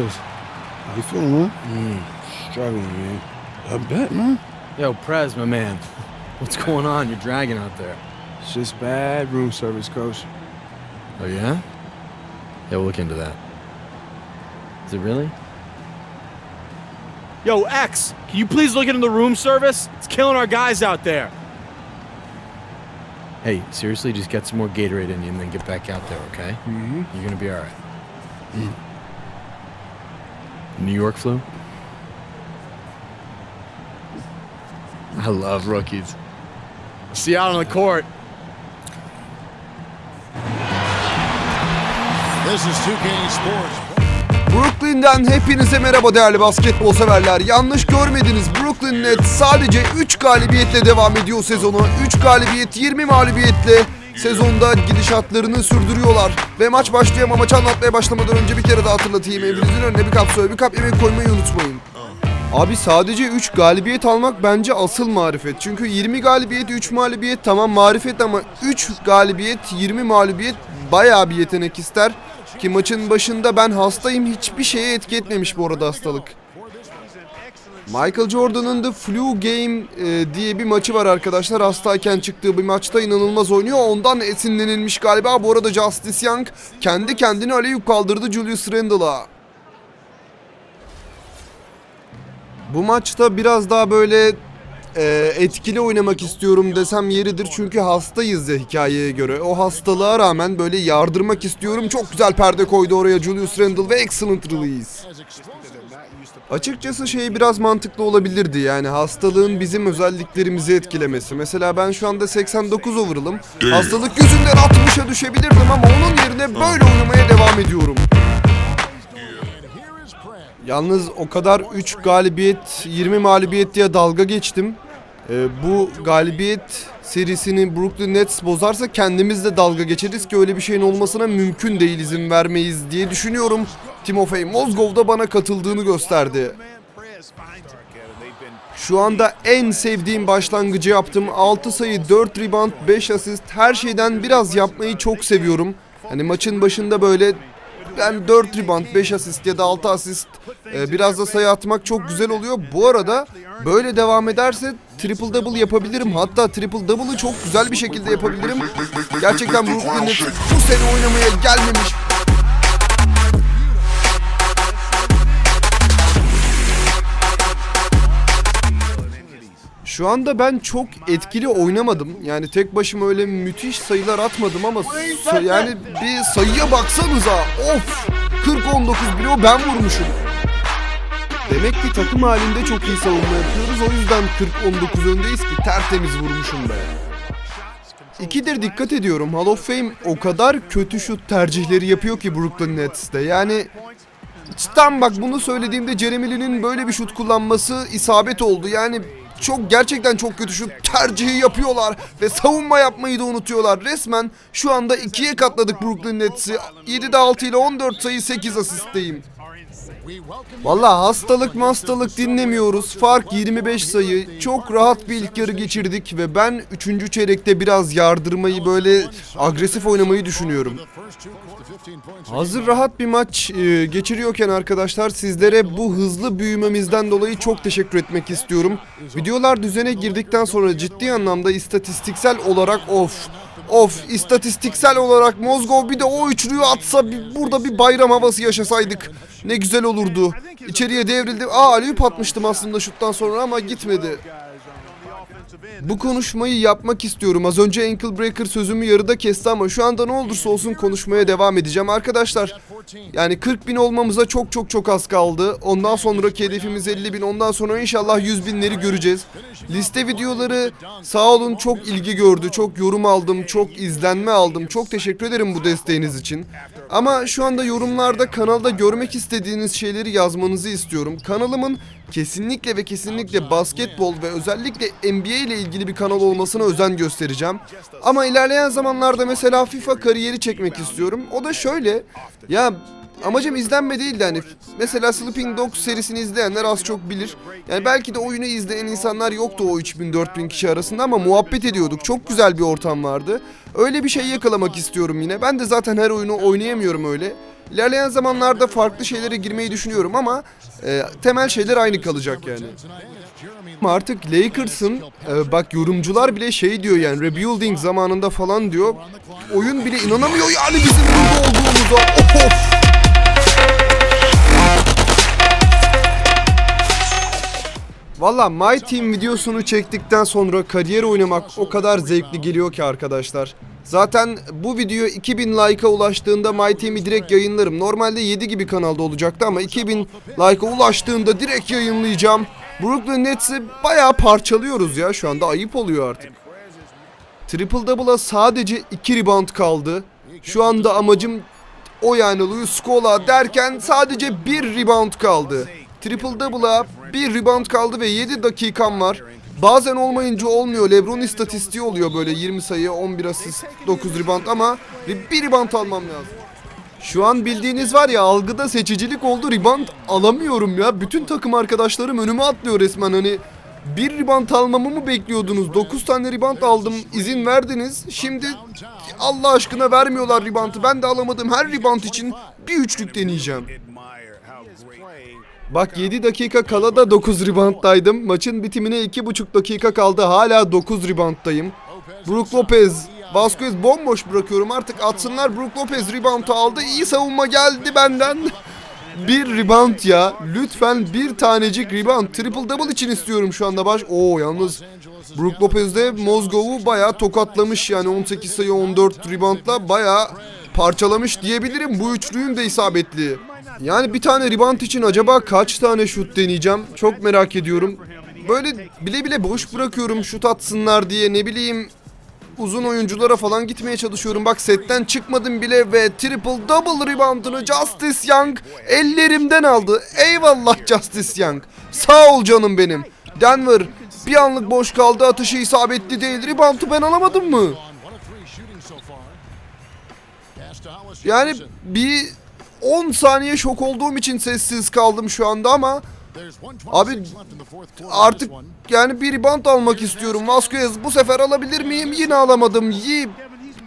How you feeling, man? Mm, struggling, man. I bet, man. Yo, Prez, my man. What's going on? You're dragging out there. It's just bad room service, coach. Oh, yeah? Yeah, we'll look into that. Is it really? Yo, X, can you please look into the room service? It's killing our guys out there. Hey, seriously, just get some more Gatorade in you and then get back out there, okay? Mm-hmm. You're gonna be all right. New York flu? I love rookies. See you out on the court. This is 2K Sports. Brooklyn'den hepinize merhaba değerli basketbol severler. Yanlış görmediniz. Brooklyn Nets sadece 3 galibiyetle devam ediyor sezonu. 3 galibiyet 20 mağlubiyetle sezonda gidişatlarını sürdürüyorlar. Ve maç başlıyor ama maçı anlatmaya başlamadan önce bir kere daha hatırlatayım. Evinizin önüne bir kap soya bir kap yemek koymayı unutmayın. Abi sadece 3 galibiyet almak bence asıl marifet. Çünkü 20 galibiyet 3 mağlubiyet tamam marifet ama 3 galibiyet 20 mağlubiyet bayağı bir yetenek ister. Ki maçın başında ben hastayım hiçbir şeye etki etmemiş bu arada hastalık. Michael Jordan'ın The Flu Game e, diye bir maçı var arkadaşlar. Hastayken çıktığı bir maçta inanılmaz oynuyor. Ondan esinlenilmiş galiba. Bu arada Justice Young kendi kendine aleyhüp kaldırdı Julius Randle'a. Bu maçta biraz daha böyle e, etkili oynamak istiyorum desem yeridir. Çünkü hastayız ya hikayeye göre. O hastalığa rağmen böyle yardırmak istiyorum. Çok güzel perde koydu oraya Julius Randle ve excellent release. Açıkçası şey biraz mantıklı olabilirdi yani hastalığın bizim özelliklerimizi etkilemesi. Mesela ben şu anda 89 overall'ım. Hastalık yüzünden 60'a düşebilirdim ama onun yerine böyle oynamaya devam ediyorum. Yalnız o kadar 3 galibiyet 20 mağlubiyet diye dalga geçtim. Ee, bu galibiyet serisini Brooklyn Nets bozarsa kendimiz de dalga geçeriz ki öyle bir şeyin olmasına mümkün değil izin vermeyiz diye düşünüyorum. Timofey Mozgov da bana katıldığını gösterdi. Şu anda en sevdiğim başlangıcı yaptım. 6 sayı, 4 rebound, 5 asist. Her şeyden biraz yapmayı çok seviyorum. Hani maçın başında böyle ben 4 rebound, 5 asist ya da 6 asist e, biraz da sayı atmak çok güzel oluyor. Bu arada böyle devam ederse triple double yapabilirim. Hatta triple double'ı çok güzel bir şekilde yapabilirim. Gerçekten Brooklyn bu sene oynamaya gelmemiş. Şu anda ben çok etkili oynamadım. Yani tek başıma öyle müthiş sayılar atmadım ama yani bir sayıya baksanıza. Of! 40-19 bloğu ben vurmuşum. Demek ki takım halinde çok iyi savunma yapıyoruz. O yüzden 40-19 öndeyiz ki tertemiz vurmuşum be. İkidir dikkat ediyorum. Hall of Fame o kadar kötü şut tercihleri yapıyor ki Brooklyn Nets'te. Yani Cidden bak bunu söylediğimde Jeremy Lin'in böyle bir şut kullanması isabet oldu. Yani çok gerçekten çok kötü şut tercihi yapıyorlar ve savunma yapmayı da unutuyorlar. Resmen şu anda ikiye katladık Brooklyn Nets'i. 7'de 6 ile 14 sayı 8 asistteyim. Valla hastalık hastalık dinlemiyoruz. Fark 25 sayı. Çok rahat bir ilk yarı geçirdik ve ben 3. çeyrekte biraz yardırmayı böyle agresif oynamayı düşünüyorum. Hazır rahat bir maç e, geçiriyorken arkadaşlar sizlere bu hızlı büyümemizden dolayı çok teşekkür etmek istiyorum. Videolar düzene girdikten sonra ciddi anlamda istatistiksel olarak of of istatistiksel olarak Mozgov bir de o üçlüyü atsa bir- burada bir bayram havası yaşasaydık ne güzel olurdu. İçeriye devrildi. Aa Aliyup atmıştım aslında şuttan sonra ama gitmedi. Bu konuşmayı yapmak istiyorum. Az önce Ankle Breaker sözümü yarıda kesti ama şu anda ne olursa olsun konuşmaya devam edeceğim. Arkadaşlar yani 40 bin olmamıza çok çok çok az kaldı. Ondan sonraki hedefimiz 50 bin. Ondan sonra inşallah 100 binleri göreceğiz. Liste videoları sağ olun çok ilgi gördü. Çok yorum aldım. Çok izlenme aldım. Çok teşekkür ederim bu desteğiniz için. Ama şu anda yorumlarda kanalda görmek istediğiniz şeyleri yazmanızı istiyorum. Kanalımın kesinlikle ve kesinlikle basketbol ve özellikle NBA ile ilgili bir kanal olmasına özen göstereceğim. Ama ilerleyen zamanlarda mesela FIFA kariyeri çekmek istiyorum. O da şöyle. Ya amacım izlenme değil de hani mesela Sleeping Dogs serisini izleyenler az çok bilir. Yani belki de oyunu izleyen insanlar yoktu o 3000-4000 kişi arasında ama muhabbet ediyorduk. Çok güzel bir ortam vardı. Öyle bir şey yakalamak istiyorum yine. Ben de zaten her oyunu oynayamıyorum öyle. İlerleyen zamanlarda farklı şeylere girmeyi düşünüyorum ama e, temel şeyler aynı kalacak yani. Artık Lakers'ın e, bak yorumcular bile şey diyor yani rebuilding zamanında falan diyor. Oyun bile inanamıyor yani bizim burada olduğumuza. Of! Valla My Team videosunu çektikten sonra kariyer oynamak o kadar zevkli geliyor ki arkadaşlar. Zaten bu video 2000 like'a ulaştığında My Team'i direkt yayınlarım. Normalde 7 gibi kanalda olacaktı ama 2000 like'a ulaştığında direkt yayınlayacağım. Brooklyn Nets'i bayağı parçalıyoruz ya şu anda ayıp oluyor artık. Triple Double'a sadece 2 rebound kaldı. Şu anda amacım o yani Luis Scola derken sadece bir rebound kaldı. Triple double'a bir rebound kaldı ve 7 dakikam var. Bazen olmayınca olmuyor. Lebron istatistiği oluyor böyle 20 sayı, 11 asist, 9 rebound ama bir rebound almam lazım. Şu an bildiğiniz var ya algıda seçicilik oldu rebound alamıyorum ya. Bütün takım arkadaşlarım önüme atlıyor resmen hani bir rebound almamı mı bekliyordunuz? 9 tane rebound aldım izin verdiniz. Şimdi Allah aşkına vermiyorlar reboundı. Ben de alamadım her rebound için bir üçlük deneyeceğim. Bak 7 dakika kala da 9 rebounddaydım. Maçın bitimine 2,5 dakika kaldı. Hala 9 rebounddayım. Brook Lopez, Vasquez bomboş bırakıyorum. Artık atsınlar. Brook Lopez reboundu aldı. İyi savunma geldi benden. Bir rebound ya. Lütfen bir tanecik rebound. Triple double için istiyorum şu anda baş. Oo yalnız Brook Lopez de Mozgov'u bayağı tokatlamış yani 18 sayı 14 reboundla bayağı parçalamış diyebilirim. Bu üçlüğün de isabetli. Yani bir tane rebound için acaba kaç tane şut deneyeceğim? Çok merak ediyorum. Böyle bile bile boş bırakıyorum şut atsınlar diye ne bileyim uzun oyunculara falan gitmeye çalışıyorum. Bak setten çıkmadım bile ve triple double reboundını Justice Young ellerimden aldı. Eyvallah Justice Young. Sağ ol canım benim. Denver bir anlık boş kaldı atışı isabetli değil. Reboundu ben alamadım mı? Yani bir 10 saniye şok olduğum için sessiz kaldım şu anda ama Abi artık yani bir rebound almak istiyorum. Vasquez bu sefer alabilir miyim? Yine alamadım. Yi,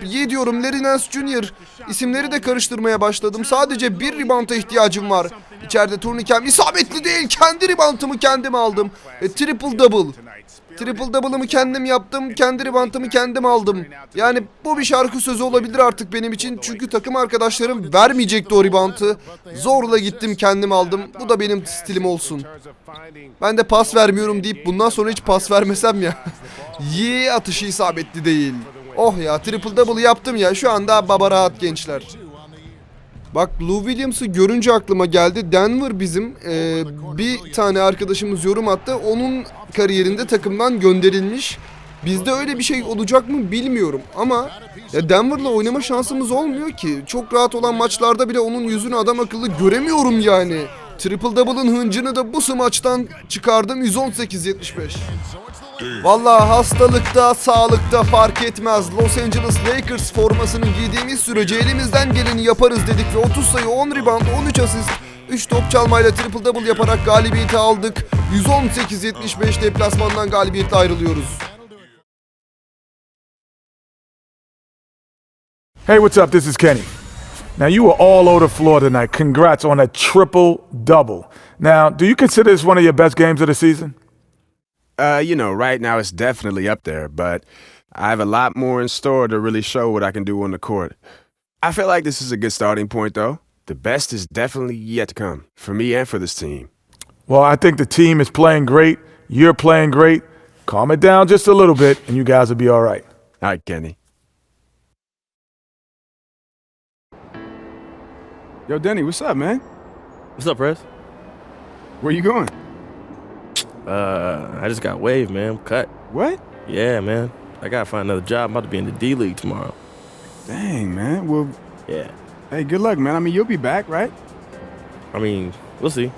Yi diyorum. Larry Nance Jr. İsimleri de karıştırmaya başladım. Sadece bir rebound'a ihtiyacım var. İçeride turnikem isabetli değil. Kendi rebound'ımı kendim aldım. E, triple double. Triple double'ımı kendim yaptım. Kendi rebound'ımı kendim aldım. Yani bu bir şarkı sözü olabilir artık benim için. Çünkü takım arkadaşlarım vermeyecekti o rebound'ı. Zorla gittim kendim aldım. Bu da benim stilim olsun. Ben de pas vermiyorum deyip bundan sonra hiç pas vermesem ya. Yi atışı isabetli değil. Oh ya triple double yaptım ya. Şu anda baba rahat gençler. Bak Lou Williams'ı görünce aklıma geldi. Denver bizim e, bir tane arkadaşımız yorum attı. Onun kariyerinde takımdan gönderilmiş. Bizde öyle bir şey olacak mı bilmiyorum ama ya Denver'la oynama şansımız olmuyor ki. Çok rahat olan maçlarda bile onun yüzünü adam akıllı göremiyorum yani. Triple double'ın hıncını da bu smaçtan çıkardım 118-75. Vallahi hastalıkta, sağlıkta fark etmez. Los Angeles Lakers formasını giydiğimiz sürece elimizden geleni yaparız dedik ve 30 sayı, 10 rebound, 13 asist, 3 top çalmayla triple double yaparak galibiyeti aldık. 118-75 deplasmandan galibiyetle ayrılıyoruz. Hey, what's up? This is Kenny. Now, you were all over the floor tonight. Congrats on a triple double. Now, do you consider this one of your best games of the season? Uh, you know, right now it's definitely up there, but I have a lot more in store to really show what I can do on the court. I feel like this is a good starting point, though. The best is definitely yet to come for me and for this team. Well, I think the team is playing great. You're playing great. Calm it down just a little bit, and you guys will be all right. All right, Kenny. Yo, Denny, what's up, man? What's up, Press? Where you going? Uh, I just got waived, man. I'm cut. What? Yeah, man. I gotta find another job. I'm about to be in the D League tomorrow. Dang, man. Well, Yeah. hey, good luck, man. I mean, you'll be back, right? I mean, we'll see.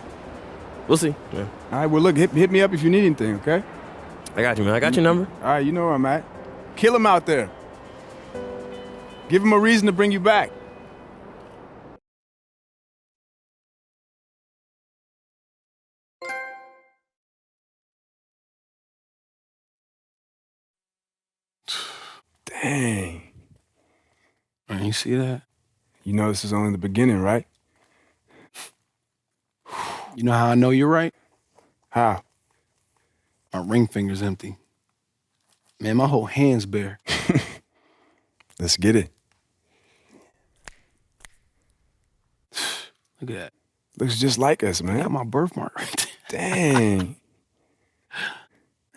We'll see. Yeah. All right. Well, look, hit, hit me up if you need anything, okay? I got you, man. I got your number. All right, you know where I'm at. Kill him out there. Give him a reason to bring you back. You see that? You know this is only the beginning, right? You know how I know you're right? How? My ring finger's empty. Man, my whole hand's bare. Let's get it. Look at that. Looks just like us, man. I got my birthmark right there. Dang.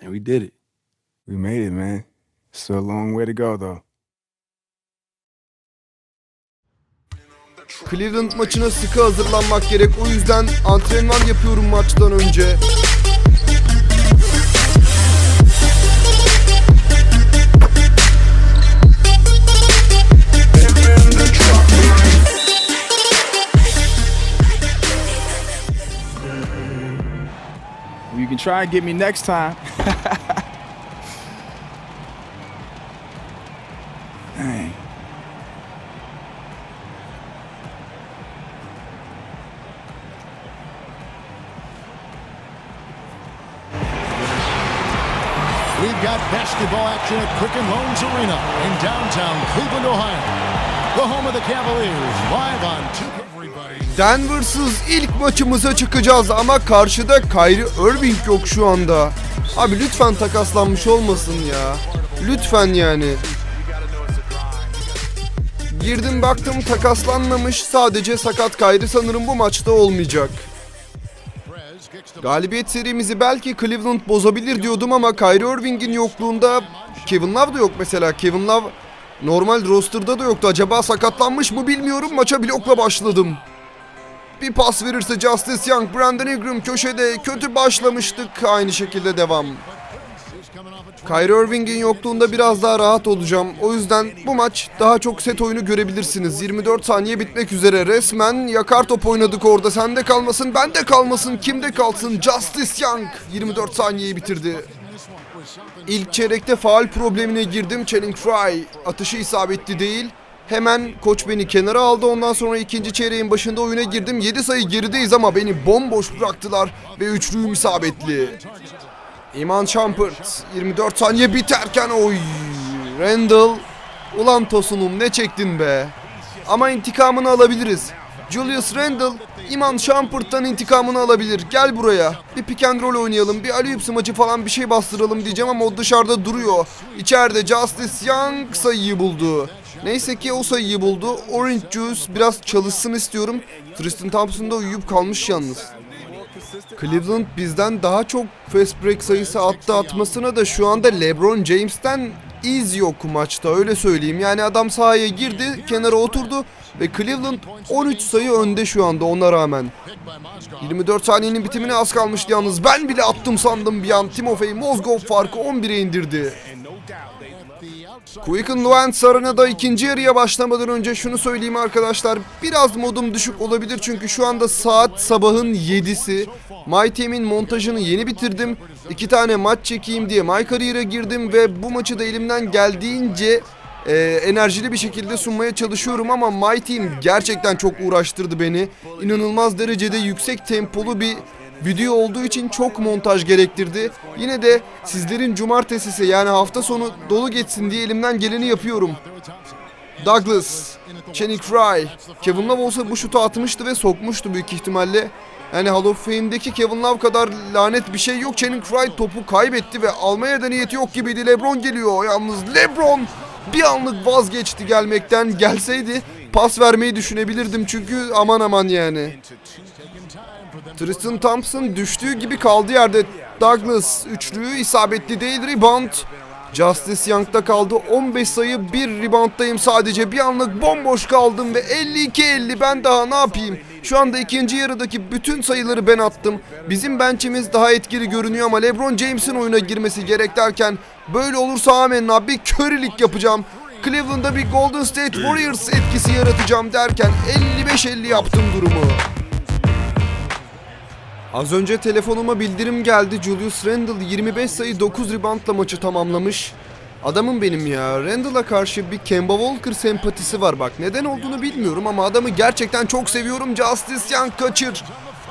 And we did it. we made it, man. Still a long way to go, though. Cleveland maçına sıkı hazırlanmak gerek. O yüzden antrenman yapıyorum maçtan önce. You can try and get me next time. Dang. Got basketball action at Quicken Loans Arena in downtown Cleveland, Ohio. The home of the Cavaliers, live on 2 everybody. Denver'sız ilk maçımıza çıkacağız ama karşıda Kyrie Irving yok şu anda. Abi lütfen takaslanmış olmasın ya. Lütfen yani. Girdim baktım takaslanmamış sadece sakat Kyrie sanırım bu maçta olmayacak. Galibiyet serimizi belki Cleveland bozabilir diyordum ama Kyrie Irving'in yokluğunda Kevin Love da yok mesela. Kevin Love normal roster'da da yoktu. Acaba sakatlanmış mı bilmiyorum. Maça blokla başladım. Bir pas verirse Justice Young, Brandon Ingram köşede kötü başlamıştık. Aynı şekilde devam. Kyrie Irving'in yokluğunda biraz daha rahat olacağım. O yüzden bu maç daha çok set oyunu görebilirsiniz. 24 saniye bitmek üzere. Resmen yakar top oynadık orada. Sende kalmasın, bende kalmasın, kimde kalsın? Justice Young 24 saniyeyi bitirdi. İlk çeyrekte faal problemine girdim. Channing Frye atışı isabetli değil. Hemen koç beni kenara aldı. Ondan sonra ikinci çeyreğin başında oyuna girdim. 7 sayı gerideyiz ama beni bomboş bıraktılar ve üçlüğüm isabetli. Iman Shumpert 24 saniye biterken oy Randall ulan Tosunum ne çektin be? Ama intikamını alabiliriz. Julius Randall Iman Shumpert'tan intikamını alabilir. Gel buraya bir pick and roll oynayalım bir alley maçı falan bir şey bastıralım diyeceğim ama o dışarıda duruyor. İçeride Justice Young sayıyı buldu. Neyse ki o sayıyı buldu. Orange Juice biraz çalışsın istiyorum. Tristan Thompson da uyuyup kalmış yalnız Cleveland bizden daha çok fast break sayısı attı atmasına da şu anda LeBron James'ten iz yok maçta öyle söyleyeyim. Yani adam sahaya girdi, kenara oturdu ve Cleveland 13 sayı önde şu anda ona rağmen. 24 saniyenin bitimine az kalmıştı yalnız. Ben bile attım sandım bir an. Timofey Mozgov farkı 11'e indirdi. Quicken Luan Arena'da ikinci yarıya başlamadan önce şunu söyleyeyim arkadaşlar. Biraz modum düşük olabilir çünkü şu anda saat sabahın 7'si. My Team'in montajını yeni bitirdim. İki tane maç çekeyim diye My Career'a girdim ve bu maçı da elimden geldiğince e, enerjili bir şekilde sunmaya çalışıyorum ama My Team gerçekten çok uğraştırdı beni. İnanılmaz derecede yüksek tempolu bir video olduğu için çok montaj gerektirdi. Yine de sizlerin cumartesisi yani hafta sonu dolu geçsin diye elimden geleni yapıyorum. Douglas, Channing Frye, Kevin Love olsa bu şutu atmıştı ve sokmuştu büyük ihtimalle. Yani Hall of Fame'deki Kevin Love kadar lanet bir şey yok. Channing Frye topu kaybetti ve almaya da niyeti yok gibiydi. LeBron geliyor. Yalnız LeBron bir anlık vazgeçti gelmekten. Gelseydi pas vermeyi düşünebilirdim çünkü aman aman yani. Tristan Thompson düştüğü gibi kaldı yerde. Douglas üçlüğü isabetli değil rebound. Justice Young'da kaldı. 15 sayı bir rebounddayım sadece. Bir anlık bomboş kaldım ve 52-50 ben daha ne yapayım? Şu anda ikinci yarıdaki bütün sayıları ben attım. Bizim bench'imiz daha etkili görünüyor ama LeBron James'in oyuna girmesi gerek derken böyle olursa amenna bir körilik yapacağım. Cleveland'da bir Golden State Warriors etkisi yaratacağım derken 55-50 yaptım durumu. Az önce telefonuma bildirim geldi. Julius Randle 25 sayı 9 reboundla maçı tamamlamış. Adamım benim ya. Randle'a karşı bir Kemba Walker sempatisi var bak. Neden olduğunu bilmiyorum ama adamı gerçekten çok seviyorum. Justice Young kaçır.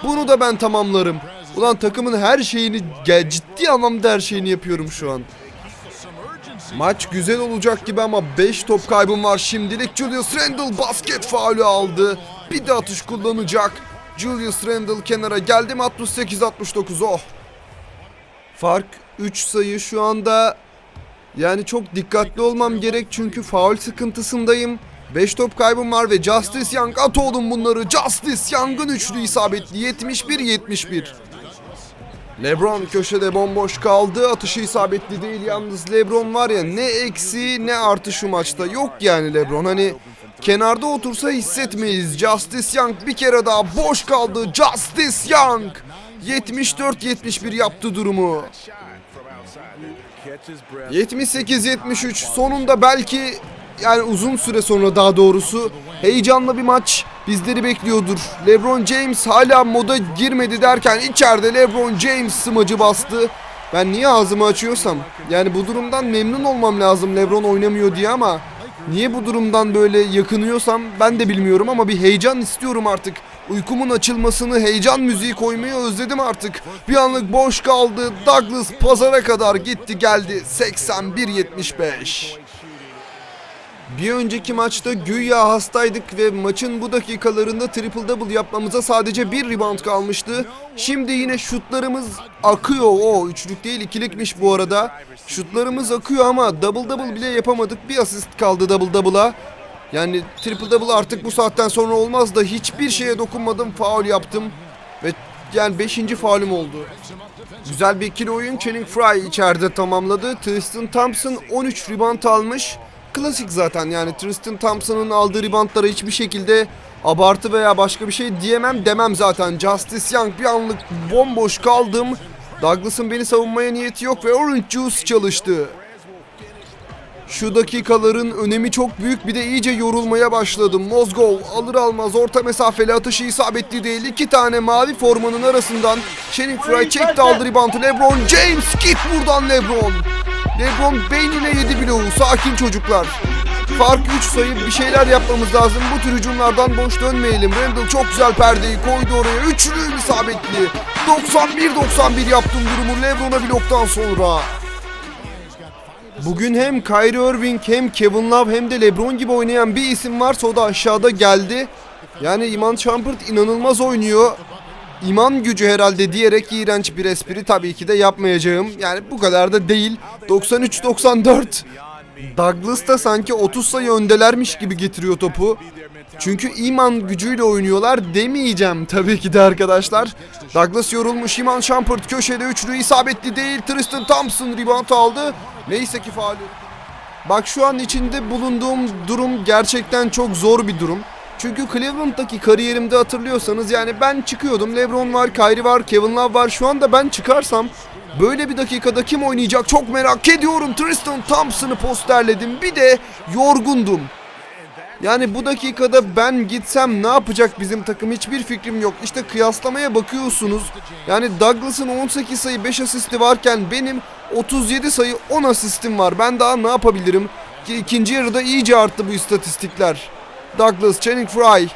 Bunu da ben tamamlarım. Ulan takımın her şeyini, ciddi anlamda her şeyini yapıyorum şu an. Maç güzel olacak gibi ama 5 top kaybım var şimdilik. Julius Randle basket faulü aldı. Bir de atış kullanacak. Julius Randle kenara geldim 68-69 oh. Fark 3 sayı şu anda yani çok dikkatli olmam gerek çünkü faul sıkıntısındayım. 5 top kaybım var ve Justice Young at oğlum bunları. Justice Young'ın üçlü isabetli 71-71. Lebron köşede bomboş kaldı. Atışı isabetli değil yalnız Lebron var ya ne eksi ne artı şu maçta. Yok yani Lebron hani kenarda otursa hissetmeyiz. Justice Young bir kere daha boş kaldı. Justice Young 74-71 yaptı durumu. 78-73 sonunda belki yani uzun süre sonra daha doğrusu heyecanlı bir maç bizleri bekliyordur. LeBron James hala moda girmedi derken içeride LeBron James smacı bastı. Ben niye ağzımı açıyorsam yani bu durumdan memnun olmam lazım LeBron oynamıyor diye ama niye bu durumdan böyle yakınıyorsam ben de bilmiyorum ama bir heyecan istiyorum artık. Uykumun açılmasını, heyecan müziği koymayı özledim artık. Bir anlık boş kaldı. Douglas pazara kadar gitti geldi. 81-75. Bir önceki maçta güya hastaydık ve maçın bu dakikalarında triple double yapmamıza sadece bir rebound kalmıştı. Şimdi yine şutlarımız akıyor. O üçlük değil ikilikmiş bu arada. Şutlarımız akıyor ama double double bile yapamadık. Bir asist kaldı double double'a. Yani triple double artık bu saatten sonra olmaz da hiçbir şeye dokunmadım. Faul yaptım. Ve yani 5. faulüm oldu. Güzel bir ikili oyun. Channing Frye içeride tamamladı. Tristan Thompson 13 rebound almış. Klasik zaten yani Tristan Thompson'ın aldığı reboundlara hiçbir şekilde abartı veya başka bir şey diyemem demem zaten. Justice Young bir anlık bomboş kaldım. Douglas'ın beni savunmaya niyeti yok ve Orange Juice çalıştı. Şu dakikaların önemi çok büyük bir de iyice yorulmaya başladım. Mozgov alır almaz orta mesafeli atışı isabetli değil. İki tane mavi formanın arasından Channing Frye çekti aldı reboundu. Lebron James git buradan Lebron. Lebron beynine yedi bloğu. Sakin çocuklar. Fark 3 sayı bir şeyler yapmamız lazım. Bu tür hücumlardan boş dönmeyelim. Randall çok güzel perdeyi koydu oraya. Üçlü isabetli. 91-91 yaptım durumu Lebron'a bloktan sonra. Bugün hem Kyrie Irving hem Kevin Love hem de LeBron gibi oynayan bir isim varsa o da aşağıda geldi. Yani Iman Shumpert inanılmaz oynuyor. İman gücü herhalde diyerek iğrenç bir espri tabii ki de yapmayacağım. Yani bu kadar da değil. 93-94. Douglas da sanki 30 sayı öndelermiş gibi getiriyor topu. Çünkü iman gücüyle oynuyorlar demeyeceğim tabii ki de arkadaşlar. Douglas yorulmuş. Iman Shumpert köşede üçlü isabetli değil. Tristan Thompson rebound aldı. Neyse ki faali. Bak şu an içinde bulunduğum durum gerçekten çok zor bir durum. Çünkü Cleveland'daki kariyerimde hatırlıyorsanız yani ben çıkıyordum. LeBron var, Kyrie var, Kevin Love var. Şu anda ben çıkarsam böyle bir dakikada kim oynayacak çok merak ediyorum. Tristan Thompson'ı posterledim. Bir de yorgundum. Yani bu dakikada ben gitsem ne yapacak bizim takım hiçbir fikrim yok. İşte kıyaslamaya bakıyorsunuz. Yani Douglas'ın 18 sayı 5 asisti varken benim 37 sayı 10 asistim var. Ben daha ne yapabilirim? Ki ikinci yarıda iyice arttı bu istatistikler. Douglas, Channing Frye.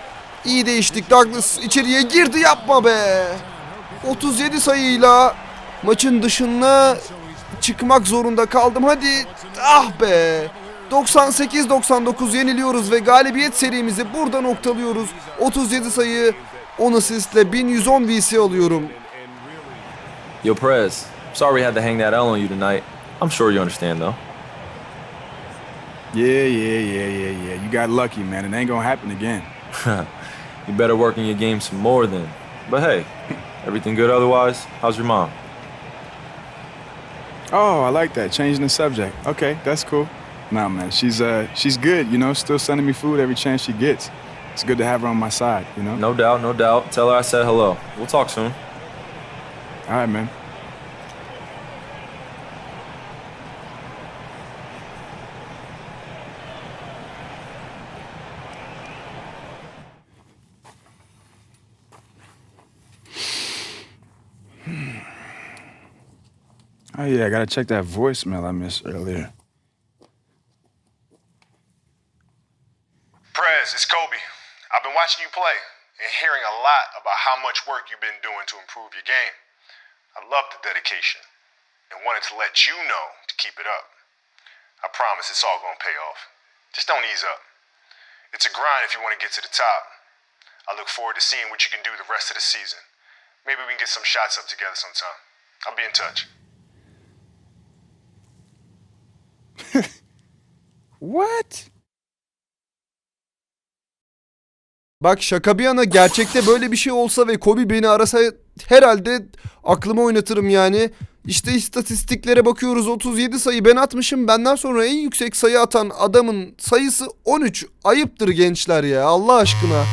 İyi değiştik. Douglas içeriye girdi yapma be. 37 sayıyla maçın dışına çıkmak zorunda kaldım. Hadi ah be. 98-99 yeniliyoruz ve galibiyet serimizi burada noktalıyoruz. 37 sayı 10 asistle 1110 VC alıyorum. Yo, Prez, sorry we had to hang that L on you tonight. I'm sure you understand, though. Yeah, yeah, yeah, yeah, yeah. You got lucky, man. It ain't gonna happen again. You better work on your game some more then. But hey, everything good otherwise? How's your mom? Oh, I like that. Changing the subject. Okay, that's cool. Nah, man, she's uh, she's good. You know, still sending me food every chance she gets. It's good to have her on my side. You know. No doubt, no doubt. Tell her I said hello. We'll talk soon. All right, man. Oh yeah, I gotta check that voicemail I missed earlier. Prez, it's Kobe. I've been watching you play and hearing a lot about how much work you've been doing to improve your game. I love the dedication and wanted to let you know to keep it up. I promise it's all to pay off. Just don't ease up. It's a grind if you want to get to the top. I look forward to seeing what you can do the rest of the season. Maybe we can get some shots up together sometime. I'll be in touch. What? Bak şaka bir yana gerçekte böyle bir şey olsa ve Kobe beni arasa herhalde aklıma oynatırım yani. İşte istatistiklere bakıyoruz 37 sayı ben atmışım. Benden sonra en yüksek sayı atan adamın sayısı 13. Ayıptır gençler ya Allah aşkına.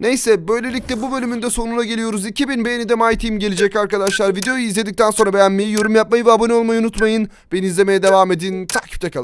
Neyse böylelikle bu bölümün de sonuna geliyoruz. 2000 beğeni de My Team gelecek arkadaşlar. Videoyu izledikten sonra beğenmeyi, yorum yapmayı ve abone olmayı unutmayın. Beni izlemeye devam edin. Takipte kalın.